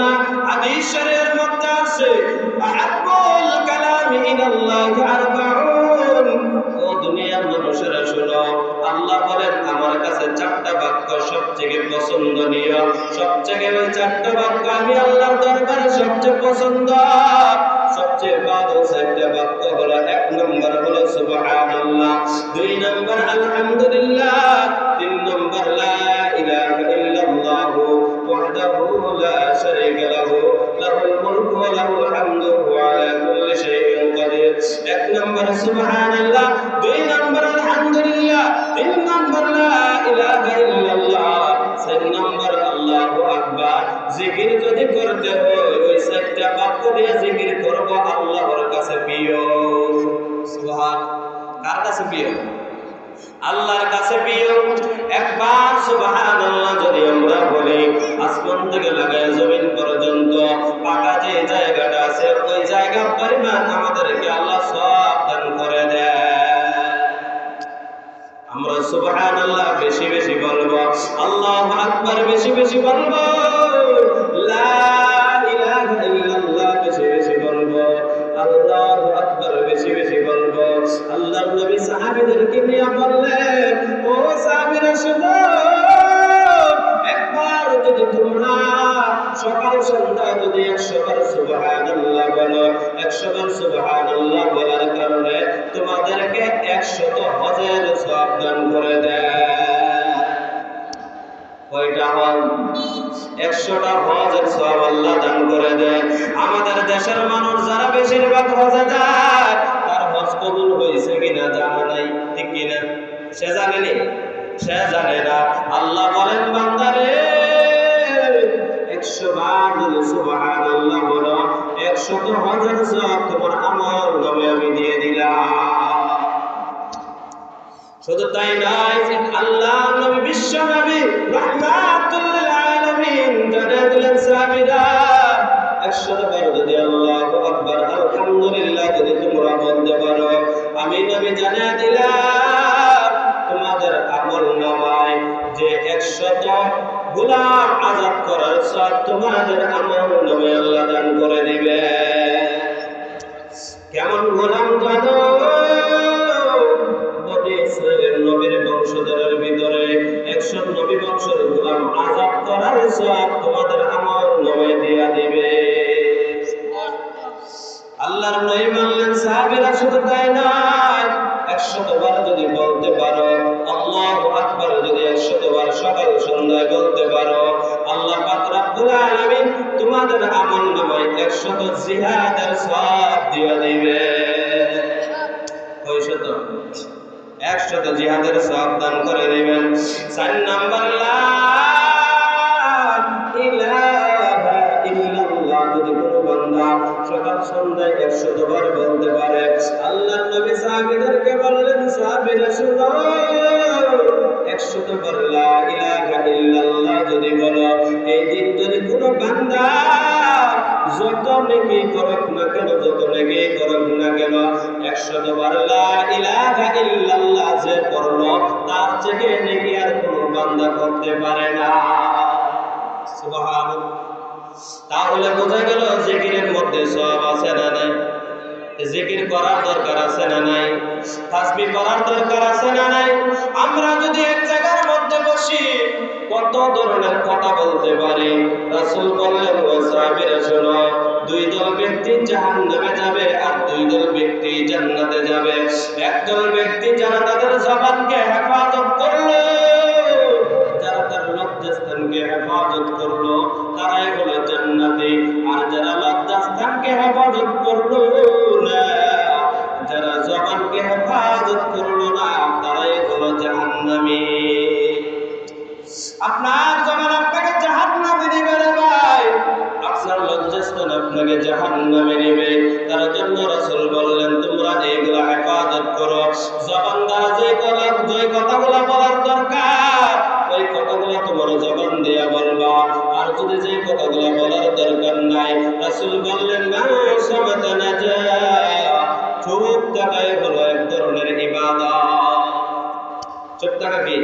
না হাদিস শরীফের মধ্যে আছে আহাব্বুল কালামি ইলাল্লাহি আরবাউন। ও দুনিয়ার মানুষেরা শুনো আল্লাহ বলেন, আমার কাছে চারটা বাক্য সবচেয়ে পছন্দনীয়। সবচেয়ে ওই চারটা বাক্য আমি আল্লাহর দরবারে সবচেয়ে পছন্দ, সবচেয়ে ভালো চারটা বাক্য হলো এক নম্বর হলো সুবহানাল্লাহ, দুই নম্বর আলহামদুলিল্লাহ লা শারীকা লাহু লাহুল মুলকু ওয়া লাহুল হামদু ওয়া আলা কুল্লি শাইইন কাদির এক নম্বর, সুবহানাল্লাহ। দুই নম্বর, আলহামদুলিল্লাহ। তিন নম্বর, লা ইলাহা ইল্লাল্লাহ। চার নম্বর, আল্লাহু আকবার। জিকির যদি করতে হয়, ওই চারটা বাক্য দিয়ে জিকির করব আল্লাহর কাছে প্রিয়। সুবহান, কার কাছে প্রিয়? আল্লাহর কাছে প্রিয়। একবার সুবহানাল্লাহ বেশি বেশি বলবো দেশের মানুষ যারা বেশিরভাগ হজে যায়, তার হজ কবুল হয়েছে কিনা জানা নাই, ঠিক কিনা? সে জানেনি সে জানে না। আল্লাহ বলেন, বান্দারে, একশো বার সুবহানাল্লাহ বলো একশত বার যদি আল্লাহু আকবার, আলহামদুলিল্লাহ যদি তোমরা বলতে পারো, আমি নবী জানা দিলাম, তোমাদের আমল নামায় যে একশত গোলাম আজাদ করার সব তোমাদের আমল নামে আল্লাহ দান করে দিবে। কেমন গোলাম জানো? নবীর বংশধরের ভিতরে একশো নবী বংশের গোলাম আজাদ করার সব আল্লাহর নবী বললেন, সাহাবীরা শুধু তাই নয়, একশত বার যদি বলতে পারো, আল্লাহু আকবার যদি একশত বার সকাল সন্ধ্যায় বলতে পারো, আল্লাহ পাক রব্বুল আলামিন তোমাদের আমল নামায় একশত জিহাদের সব দিয়ে দিবে। কয়শত একশত জিহাদের সব দান করে দিবেন। চার নাম্বার লা সকাল সন্ধ্যায় একশত বার বলতে পারে। আল্লাহ নবী সাহাবীদেরকে বললেন, সাহাবীরা, শুনো। একশত বার লা ইলাহা ইল্লাল্লাহ যদি বলো, এই দিন যদি কোনো বান্দা যত নেকি করুক না কেন, যত নেকি করুক না কেন একশত বার লা ইলাহা ইল্লাল্লাহ যে পড়ল তার থেকে নেকি আর কোনো বান্দা করতে পারে না। তাহলে বোঝা গেল জিকিরের মধ্যে সব আছে না নাই। জিকির করার দরকার আছে না নাই? তাসবি করার দরকার আছে না নাই? আমরা যদি এক জায়গার মধ্যে বসি, কত ধরনের কথা বলতে পারি? রাসূল বললেন, ও সাহাবীরা, শোনো, দুই দল ব্যক্তি জাহান্নামে যাবে আর দুই দল ব্যক্তি জান্নাতে যাবে। একদল ব্যক্তি তাদের জবানকে হেফাজত করল কথাগুলো বলার দরকার। ওই কথাগুলো তোমার জবান দিয়া বলবা। আর যদি যে কথাগুলো বলার দরকার নাই, রাসুল বললেন না সমাতা না হলো এক ধরনের ইবাদত। চুপ থাকা কি?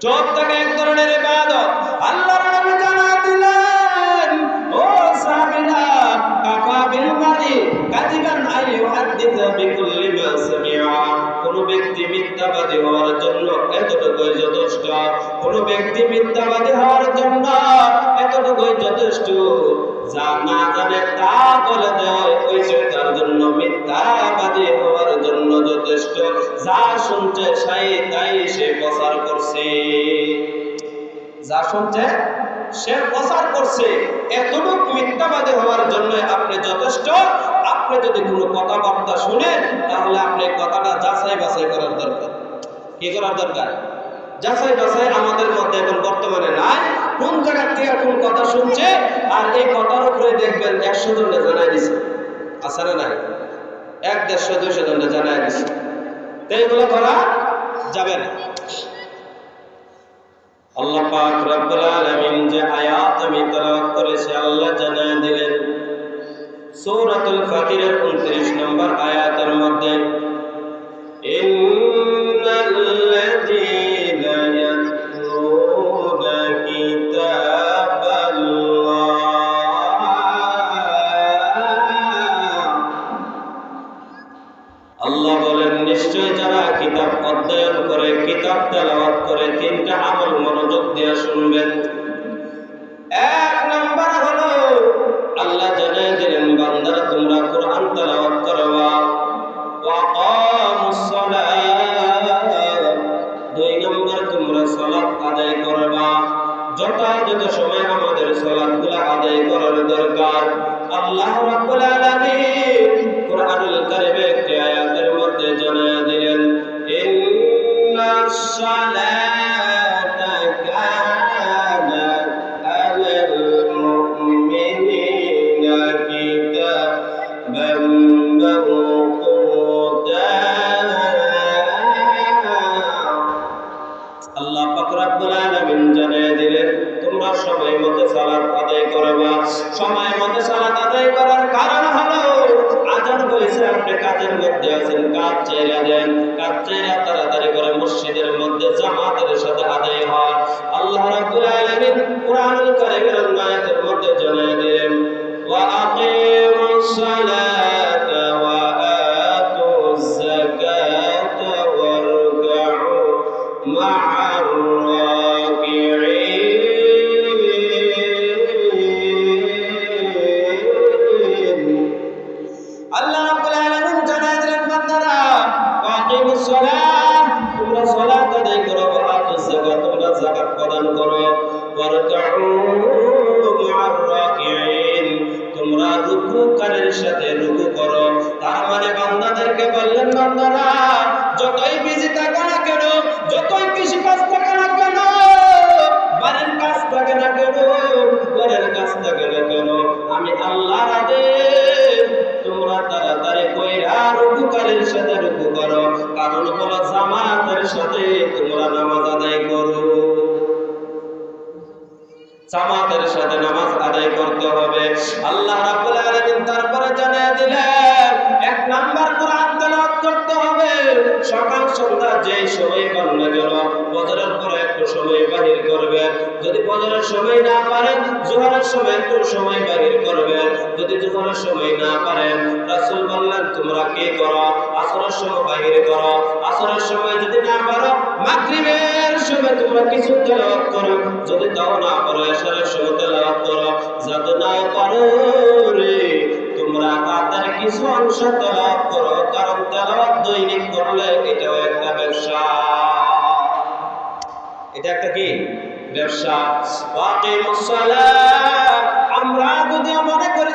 চোখ টাকা এক ধরনের ইবাদত। কোনো ব্যক্তি মিথ্যাবাদী হওয়ার জন্য এতটুকুই যথেষ্ট। যা না জানে তা বলে দেয়, ওই তার জন্য মিথ্যাবাদী হওয়ার জন্য যথেষ্ট। যা শুনছে সাই, তাই সে প্রচার করছে। যা শুনছে সে প্রচার করছে, এতটুক মিথ্যাবাদী হওয়ার জন্য আপনি যথেষ্ট। আপনি যদি কোনো কথাবার্তা শুনেন, তাহলে আপনি কথাটা যাচাই বাছাই করার দরকার। কি করার দরকার? যাচাই বাছাই আমাদের মধ্যে এখন বর্তমানে নাই। কোন জায়গা থেকে কোন কথা শুনছে, আর এই কথার উপরে দেখবেন একশো জনে জানাই দিছে। আছে না নাই? এক, দেড়শো, দুইশো জনে জানাই দিছে। তো এগুলো করা যাবে না। আল্লাহ পাক রব্বুল আলামিন যে আয়াত আমি তেলাওয়াত করেছি, আল্লাহ জানায় দিলেন, সূরাতুল ফাতিরের 29 নম্বর আয়াতের জামাতের সাথে নামাজ আদায় করতে হবে। আল্লাহ রাব্বুল আলামিন তারপরে জানিয়ে দিলেন, এক নাম্বার কোরআন তেলাওয়াত করতে হবে। সকাল সন্ধ্যা যেই সময় পান না কেন ফজরের পরে একটু সময় বাহির করবেন। যদি ফজরের সময় না পারেন, জোহরের সময় একটু সময় বাহির করবেন। যদি জোহরের সময় না পারেন, রাসূল বললেন, তোমরা কি করো? সময় করো। আসরের সময় যদি না পারো, মাগরিবের সময় তোমরা কিছু তেলাওয়াত করো। যদি তাও না পারো সময় তেলাওয়াত করো। না পারো রে, তোমরা তাদের কিছু অংশ তেলাওয়াত করো। কারণ তেলাওয়াত দৈনিক করলে এটাও একটা ব্যবসা। এটা একটা কি? ব্যবসা। আমরা যদি মনে করি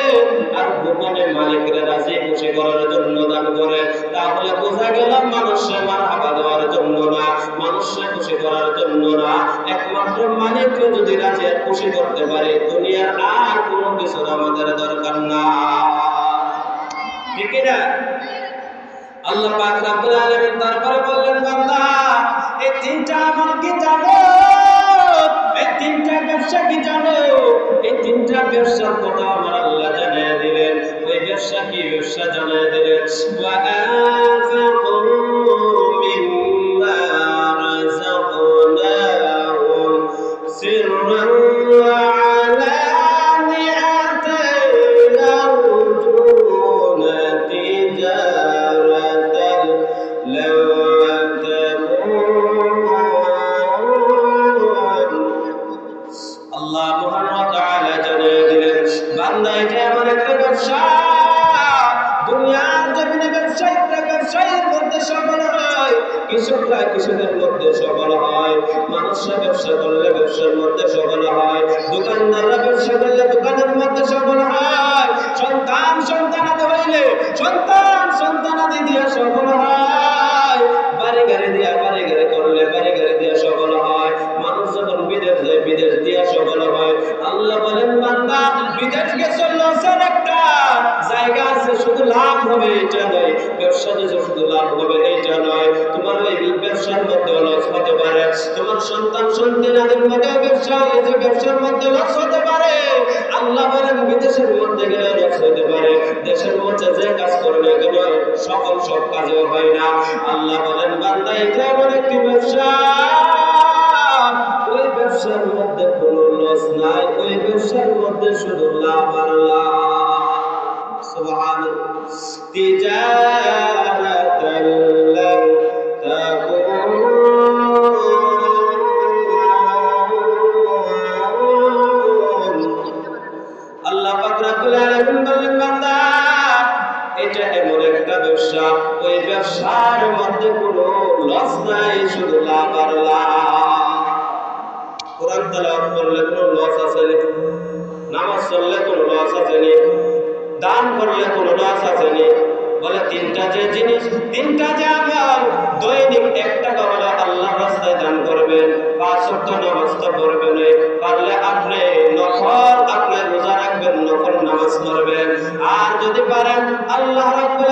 ব্যবসার কথা আমার আল্লাহ জানিয়ে দিলেন ওই ব্যবসা কি ব্যবসা জানিয়ে দিলেন ওয়া আনফিকু ব্যবসা দুনিয়ার জমিনে ব্যবসায়ীরা ব্যবসায়ীর মধ্যে সফল হয় কৃষকরা কৃষকের মধ্যে সফল হয় মানুষরা ব্যবসা করলে ব্যবসার মধ্যে সফল হয় দোকানদাররা ব্যবসা করলে দোকানের মধ্যে সফল হয় সন্তান সন্তানাদি হইলে সন্তান সন্তানাদি দিয়ে সফল হয় বাড়ি গাড়ি দিয়া ব্যবসার মধ্যে লস হতে পারে, আল্লাহ বলেন বিদেশের মধ্যে গেলে লস হতে পারে। দেশের মধ্যে যে কাজ কেন? সব কাজেও হয় না। আল্লাহ বলেন, বান্দা, এটা একটি ব্যবসা। ওই ব্যবসার মধ্যে কোনো লস নাই, ওই ব্যবসার মধ্যে শুধু লাভ আর লাভ। তিজারাতাল ওই ব্যবসার মধ্যে কোনো লস নাই, শুধু লাভ আর লাভ কোরআন তেলাওয়াত করলে কোনো লস আছে? নামাজ পড়লে কোনো লস আছে? দান করলে কোনো লস আছে? বলে, তিনটা যে জিনিস, তিনটা যে আমল দৈনিক এক টাকা হলে আল্লাহ রাস্তায় দান করবেন, পাঁচ ওয়াক্ত নামাজ তো পড়বেন পারলে আপনি নফল, আপনি রোজা রাখবেন, নফল নামাজ পড়বেন আর যদি পারেন, আল্লাহ রাব্বুল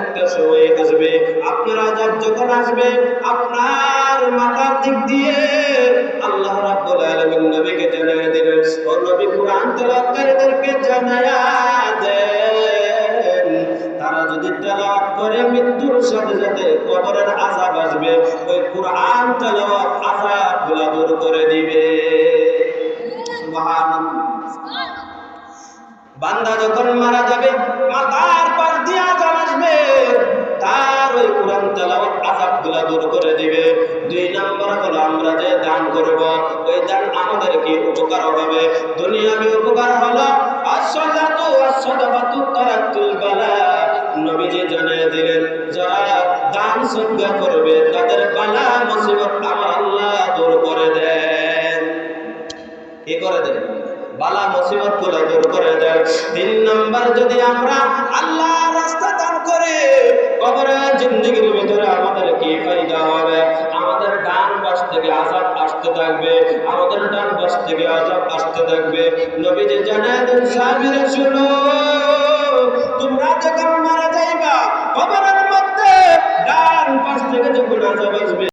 একটা সময় আসবে আপনার আজাব যখন আসবে, আপনার মাথার দিক দিয়ে আল্লাহ রাব্বুল আলামিন নবীকে জানিয়ে দিলেন ও নবী কুরআন তেলাওয়াতকারীদেরকে জানায়া দেন। তারা যদি তেলাওয়াত করে, মৃত্যুর সাথে সাথে কবরের আযাব আসবে, ওই কুরআন তেলাওয়াত আযাবগুলো দূর করে দিবে। সুবহানাল্লাহ। বান্দা যখন মারা যাবে, মাথার পাশ দিয়ে আজাব আসবে। তার ওই কোরআন তেলাওয়াত আজাবগুলা দূর করে দিবে। দুই নম্বর হলো আমরা যে দান করব, ওই দান আমাদের কি উপকার হবে? দুনিয়াবি উপকার হলো, আসসালাতু ওয়াসসাদাকাতু তারাতুল বালা। নবীজি জানিয়ে দিলেন, যারা দান সদকা করবে, তাদের বালা মুসিবত আমার আল্লাহ দূর করে দেন বালা মুসিবতগুলো দূর করে দেন তিন নম্বর, যদি আমরা আল্লাহ রাস্তা দান করে, কবরে জিন্দগির ভিতরে আমাদের কি ফায়দা হবে? আমাদের ডান পাশ থেকে আজাব আসতে থাকবে, আমাদের ডান পাশ থেকে আজাব আসতে থাকবে। নবীজি জানায় দেন, সাহাবীরা, শুনো, তোমরা যখন মারা যাইবা, কবরের মধ্যে ডান পাশ থেকে যখন আজাব আসবে